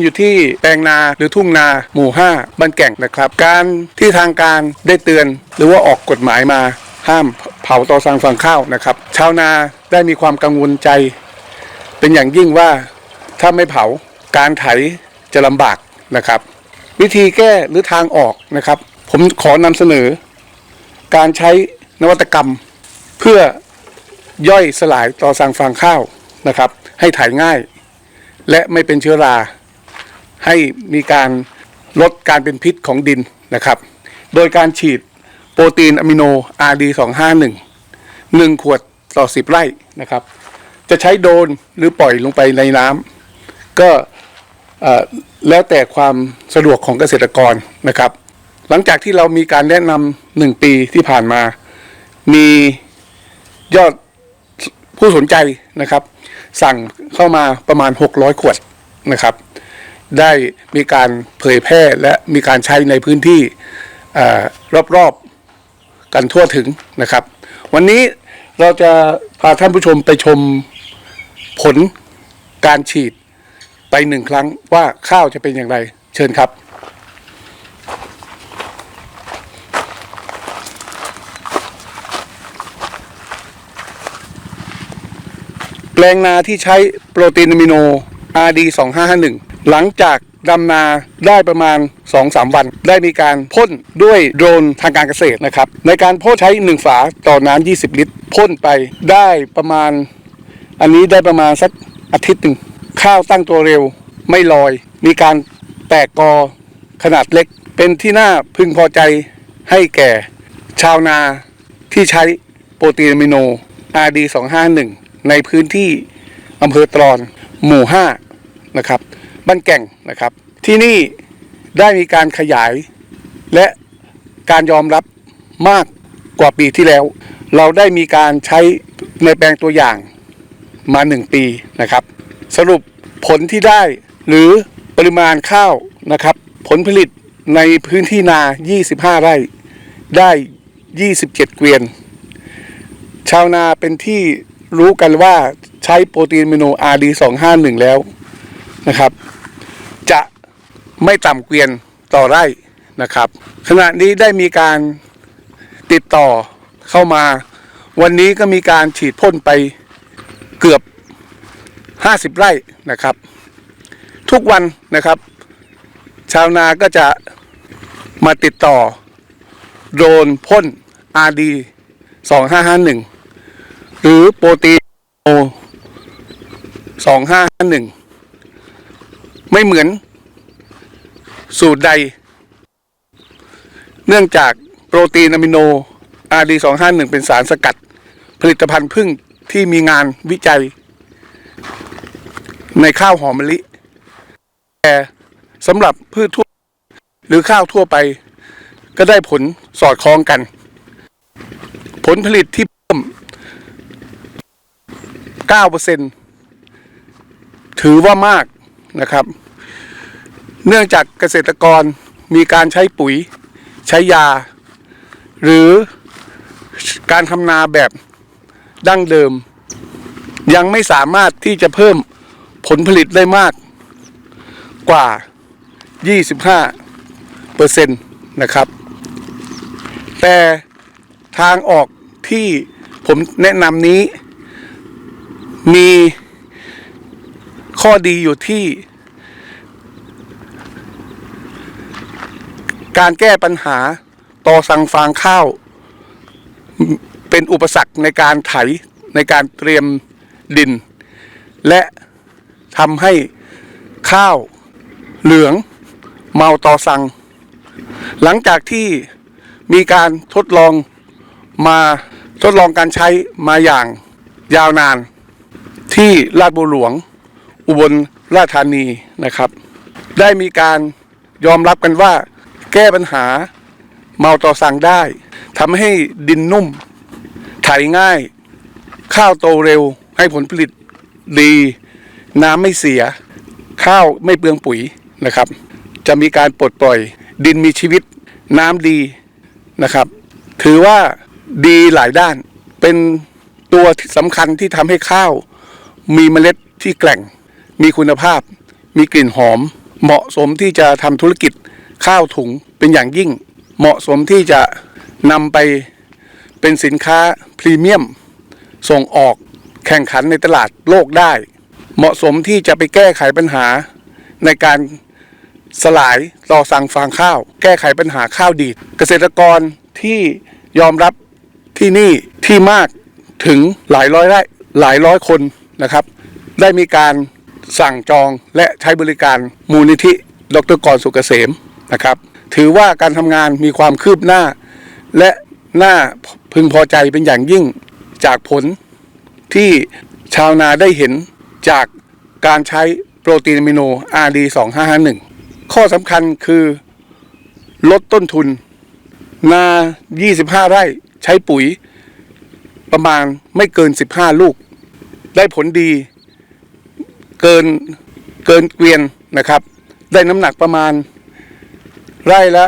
อยู่ที่แปลงนาหรือทุ่งนาหมู่ 5บ้านแก่งนะครับ การที่ทางการได้เตือน หรือว่าออกกฎหมายมาห้ามเผาตอสังฟางข้าวนะครับชาวนาได้มีความกังวลใจ เป็นอย่างยิ่งว่าถ้าไม่เผาการไถจะลำบากนะครับ วิธีแก้หรือทางออกนะครับ ผมขอนำเสนอ การใช้นวัตกรรม เพื่อย่อยสลายต่อสังฟางข้าวนะครับ ให้ถ่ายง่าย และไม่เป็นเชื้อรา ให้มีการลดการเป็นพิษของดินนะครับ โดยการฉีดโปรตีนอะมิโน RD 251 1 ขวดต่อ 10 ไร่นะครับ จะใช้โดนหรือปล่อยลงไปในน้ำก็แล้วแต่ความสะดวกของเกษตรกรนะครับ หลังจากที่เรามีการแนะนำหนึ่งปีที่ผ่านมา มียอดผู้สนใจนะครับ สั่งเข้ามาประมาณ 600 ขวดนะครับ ได้มีการเผยแพร่และมีการใช้ในพื้นที่เอ่อรอบๆกันทั่วถึงนะครับ วันนี้เราจะพาท่านผู้ชมไปชมผลการฉีดไปหนึ่งครั้งว่าข้าวจะเป็นอย่างไร เชิญครับแปลงนาที่ใช้โปรตีนอะมิโน RD 2551 หลังจากดำนาได้ประมาณ 2-3 วัน ได้มีการพ่นด้วยโดรนทางการเกษตรนะครับ ในการพ่นใช้ 1 ฝาต่อน้ำ20 ลิตรพ่นไปได้ประมาณ อันนี้ได้ประมาณสักอาทิตย์หนึ่งข้าวตั้งตัวเร็วไม่ลอย มีการแตกกอขนาดเล็ก เป็นที่น่าพึงพอใจให้แก่ ชาวนาที่ใช้โปรตีนอะมิโน RD 251 ในพื้นที่อำเภอตรอน หมู่ 5 นะครับ บ้านแก่งนะครับ ที่นี่ได้มีการขยายและการยอมรับมากกว่าปีที่แล้ว เราได้มีการใช้ในแปลงตัวอย่างมา 1 ปีนะครับ สรุปผลที่ได้หรือปริมาณข้าวนะครับ ผลผลิตในพื้นที่นา 25 ไร่ ได้ 27 เกวียน ชาวนาเป็นที่รู้กันว่าใช้โปรตีนอะมิโน RD 251 แล้วนะครับ จะไม่ต่ำเกวียนต่อไร่นะครับ ขณะนี้ได้มีการติดต่อเข้ามา วันนี้ก็มีการฉีดพ่นไปเกือบ 50 ไร่นะครับ ทุกวันนะครับ ชาวนาก็จะมาติดต่อ โดนพ่น RD 2551 หรือโปรตีนโอ2551 ไม่เหมือน สูตรใด เนื่องจากโปรตีนอะมิโน RD 251 เป็นสารสกัด ผลิตภัณฑ์พึ่งที่มีงานวิจัย ในข้าวหอมมะลิ แต่สำหรับพืชทั่ว หรือข้าวทั่วไป ก็ได้ผลสอดคล้องกัน ผลผลิตที่เพิ่ม 9%ถือว่ามากนะครับ เนื่องจากเกษตรกรมีการใช้ปุ๋ย ใช้ยา หรือการทำนาแบบดั้งเดิม ยังไม่สามารถที่จะเพิ่มผลผลิตได้มากกว่า 25เปอร์เซ็นต์นะครับ แต่ทางออกที่ผมแนะนำนี้มีข้อดีอยู่ที่ การแก้ปัญหาต่อสั่งฟางข้าว เป็นอุปสรรคในการไถในการเตรียมดิน และทำให้ข้าวเหลืองเมาต่อสั่ง หลังจากที่มีการทดลองมาทดลองการใช้มาอย่างยาวนาน ที่ลาดบัวหลวง อุบลราชธานีนะครับ ได้มีการยอมรับกันว่า แก้ปัญหาเมาต่อสั่งได้ทำให้ดินนุ่มไถง่าย ข้าวโตเร็ว ให้ผลผลิตดี น้ำไม่เสีย ข้าวไม่เปลืองปุ๋ยนะครับ จะมีการปลดปล่อย ดินมีชีวิต น้ำดีนะครับ ถือว่าดีหลายด้าน เป็นตัวสำคัญที่ทำให้ข้าว มีเมล็ดที่แกร่ง มีคุณภาพ มีกลิ่นหอม เหมาะสมที่จะทำธุรกิจ ข้าวถุงเป็นอย่างยิ่ง เหมาะสมที่จะนำไปเป็นสินค้าพรีเมียม ส่งออกแข่งขันในตลาดโลกได้ เหมาะสมที่จะไปแก้ไขปัญหาในการสลายต่อสั่งฟางข้าว แก้ไขปัญหาข้าวดีด เกษตรกรที่ยอมรับที่นี่ที่มากถึงหลายร้อยไร่หลายร้อยคนนะครับ ได้มีการสั่งจองและใช้บริการมูลนิธิ ดรกรสุกเกษม นะครับ ถือว่าการทำงานมีความคืบหน้า และน่าพึงพอใจเป็นอย่างยิ่งจากผลที่ชาวนาได้เห็นจากการใช้โปรตีนอะมิโน RD 2551 ข้อสำคัญคือลดต้นทุน นา 25 ไร่ใช้ปุ๋ย ประมาณไม่เกิน 15 ลูก ได้ผลดี เกินเกินเกวียนนะครับ ได้น้ำหนักประมาณ ไร่ละ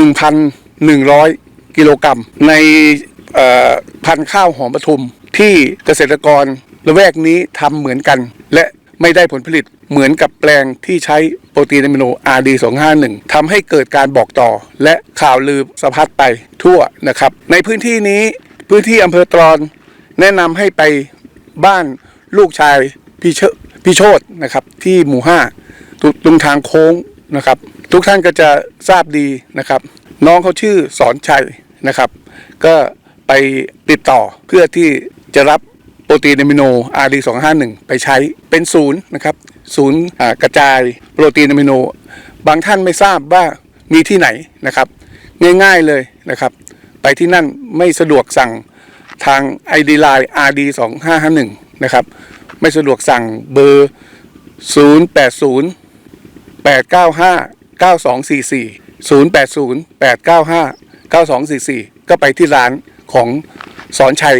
1,100 กิโลกรัม ในพันข้าวหอมปทุมที่เกษตรกรละแวกนี้ทำเหมือนกัน และไม่ได้ผลผลิตเหมือนกับแปลงที่ใช้โปรตีนอะมิโน RD 251 ทำให้เกิดการบอกต่อและข่าวลือสะพัดไปทั่วนะครับ ในพื้นที่นี้พื้นที่อำเภอตรอนแนะนำให้ไปบ้านลูกชายพี่เชพี่โชตนะครับที่หมู่ห้าตรงทางโค้ง นะครับ ทุกท่านก็จะทราบดีนะครับ น้องเขาชื่อสอนชัยนะครับ ก็ไปติดต่อเพื่อที่จะรับโปรตีนอะมิโน RD 251 ไปใช้เป็นศูนย์นะครับ ศูนย์กระจายโปรตีนอะมิโน บางท่านไม่ทราบว่ามีที่ไหนนะครับ ง่ายๆเลยนะครับ ไปที่นั่นไม่สะดวกสั่งทาง ID Line RD 2551 นะครับ ไม่สะดวกสั่งเบอร์ 080 895 9244 080 895 9244 ก็ไปที่ร้านของสอนชัย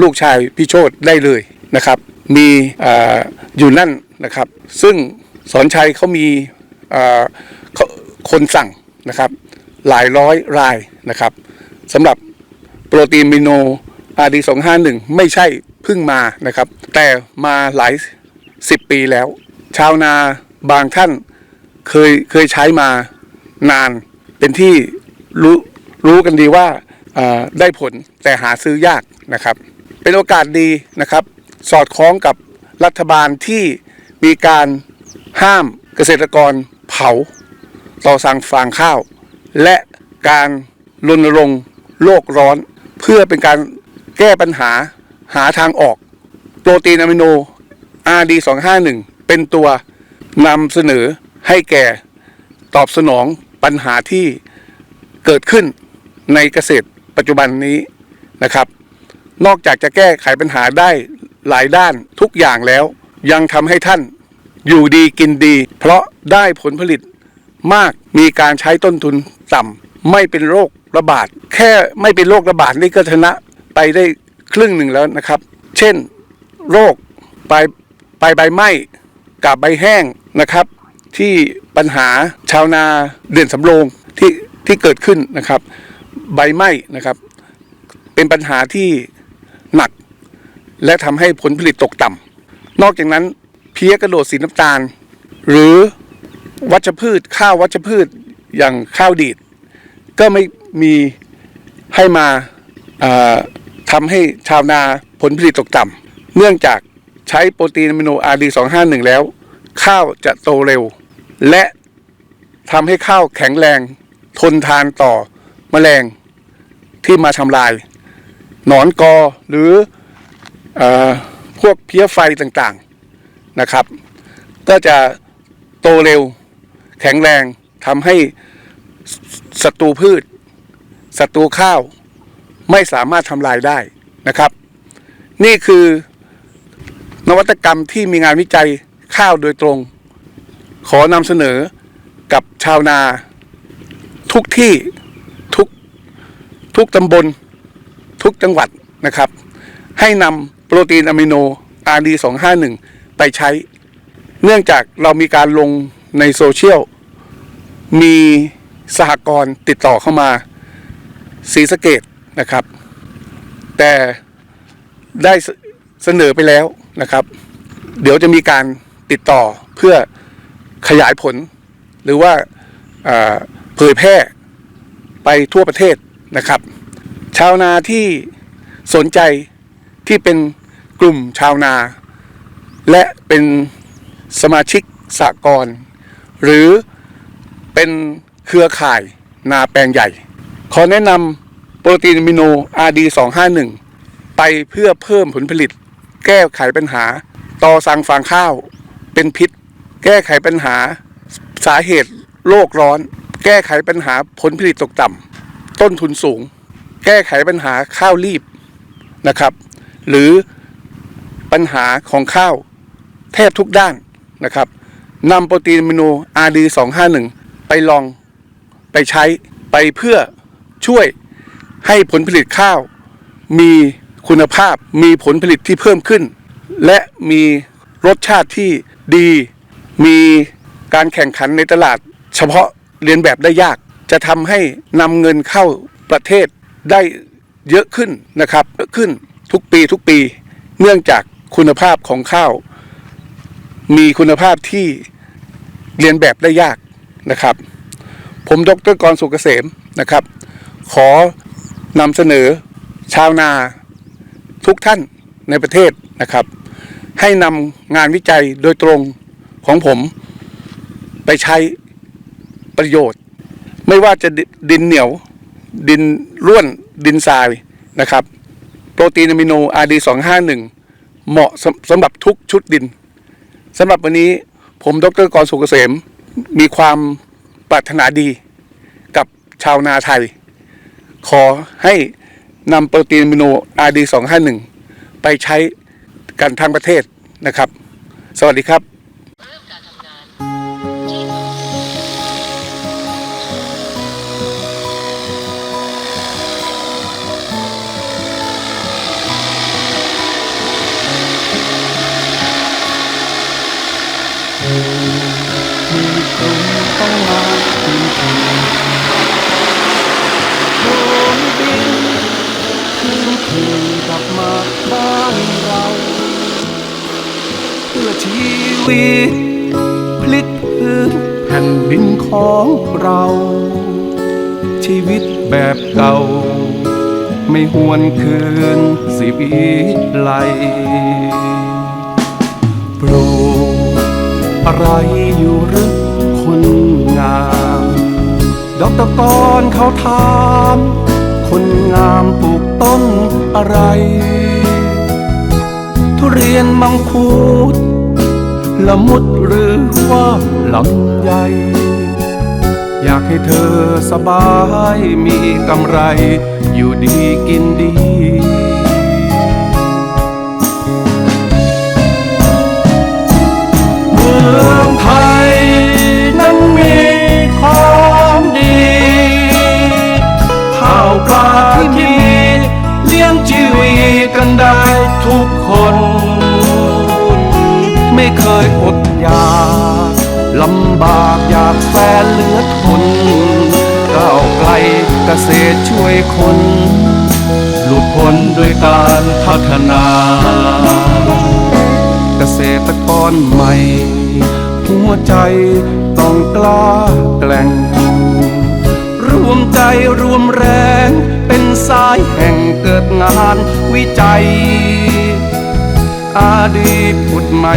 ลูกชายพี่โชตได้เลยนะครับ มีออยู่นั่นนะครับ ซึ่งสอนชัยเขามีคนสั่งนะครับ หลายร้อยรายนะครับสำหรับโปรตีนมิโน RD 251ไม่ใช่เพิ่งมานะครับ แต่มาหลายสิบปีแล้ว ชาวนาบางท่าน เคยเคยใช้มานานเป็นที่รู้รู้กันดีว่าได้ผลแต่หาซื้อยากนะครับ เป็นโอกาสดีนะครับ สอดคล้องกับรัฐบาลที่มีการห้ามเกษตรกรเผาต่อสั่งฟางข้าว และการรณรงค์โลกร้อน เพื่อเป็นการแก้ปัญหาหาทางออก โปรตีนอะมิโน RD 251 เป็นตัวนำเสนอ ให้แก่ตอบสนองปัญหาที่เกิดขึ้นในเกษตรปัจจุบันนี้นะครับ นอกจากจะแก้ไขปัญหาได้หลายด้านทุกอย่างแล้ว ยังทำให้ท่านอยู่ดีกินดี เพราะได้ผลผลิตมากมีการใช้ต้นทุนต่ำไม่เป็นโรคระบาด แค่ไม่เป็นโรคระบาดนี่ก็ชนะไปได้ครึ่งหนึ่งแล้วนะครับ เช่น โรคปลายปลายใบไหม้กับใบแห้งนะครับ ที่ปัญหาชาวนาเดือนสำโรงที่ที่เกิดขึ้นนะครับ ใบไหม้นะครับ เป็นปัญหาที่หนัก และทำให้ผลผลิตตกต่ำนอกจากนั้นเพี้ยกระโดดสีน้ำตาล หรือวัชพืชข้าววัชพืชอย่างข้าวดีด ก็ไม่มีให้มาทำให้ชาวนาผลผลิตตกต่ำเนื่องจากใช้โปรตีนอะมิโน RD 251 แล้ว ข้าวจะโตเร็ว และทำให้ข้าวแข็งแรง ทนทานต่อแมลงที่มาทำลาย หนอนกอหรืออพวกเพี้ยไฟต่างๆนะครับ ก็จะโตเร็วแข็งแรงทำให้ศัตรูพืชศัตรูข้าวไม่สามารถทำลายได้นะครับ นี่คือนวัตกรรมที่มีงานวิจัยข้าวโดยตรง ขอนำเสนอกับชาวนาทุกที่ทุกทุกตำบล ทุกจังหวัดนะครับ ให้นำโปรตีนอะมิโน RD 251 ไปใช้ เนื่องจากเรามีการลงในโซเชียล มีสหกรณ์ติดต่อเข้ามาศรีสะเกดนะครับ แต่ได้เสนอไปแล้วนะครับ เดี๋ยวจะมีการติดต่อเพื่อ ขยายผล หรือว่าเผยแพร่ไปทั่วประเทศนะครับ ชาวนาที่สนใจที่เป็นกลุ่มชาวนา และเป็นสมาชิกสหกรหรือเป็นเครือข่ายนาแปลงใหญ่ ขอแนะนำโปรตีนมิโน RD 251 ไปเพื่อเพิ่มผลผลิต แก้ไขปัญหา ต่อสั่งฟางข้าวเป็นพิษ แก้ไขปัญหาสาเหตุโลกร้อน แก้ไขปัญหาผลผลิตตกต่ำต้นทุนสูง แก้ไขปัญหาข้าวรีบนะครับ หรือปัญหาของข้าวแทบทุกด้านนะครับนำโปรตีนอะมิโน RD 251 ไปลองไปใช้ไปเพื่อช่วยให้ผลผลิตข้าว มีคุณภาพมีผลผลิตที่เพิ่มขึ้น และมีรสชาติที่ดี มีการแข่งขันในตลาด เฉพาะเรียนแบบได้ยาก จะทำให้นำเงินเข้าประเทศได้เยอะขึ้นนะครับเยอะขึ้นทุกปีทุกปี เนื่องจากคุณภาพของข้าว มีคุณภาพที่เรียนแบบได้ยากนะครับ ผมดรกรสุกเกษมนะครับ ขอนำเสนอชาวนาทุกท่านในประเทศนะครับ ให้นำงานวิจัยโดยตรง ของผมไปใช้ประโยชน์ ไม่ว่าจะดิดินเหนียว ดินร่วนดินทรายนะครับ โปรตีนอะมิโน RD 251 เหมาะสำสำหรับทุกชุดดินสำหรับวันนี้ผมดรกรสุกเกษม มีความปรารถนาดีกับชาวนาไทย ขอให้นำโปรตีนอะมิโน RD 251 ไปใช้กันทั้งประเทศนะครับ สวัสดีครับ ชีวิต พลิกพื้นแผ่นดินของเรา ชีวิตแบบเก่า ไม่หวนคืนสิวิไลปลูกอะไรอยู่หรือคนงาม ดอกตะกอนเขาถามคนงามปลูกต้นอะไร ทุเรียนมังคุด ละมุดหรือว่าลำไยอยากให้เธอสบายมีกำไร อยู่ดีกินดีเมืองไทยนั้นมีของดีข้าวปลาที่มีเลี้ยงชีวิตกันได้ ลำบากอยากแฟนเหลือทนก้าวไกลเกษตรช่วยคน หลุดพ้นด้วยการพัฒนา เกษตรกรใหม่ หัวใจต้องกล้าแกล่งรวมใจรวมแรง เป็นสายแห่งเกิดงานวิจัย อาดีตผุดใหม่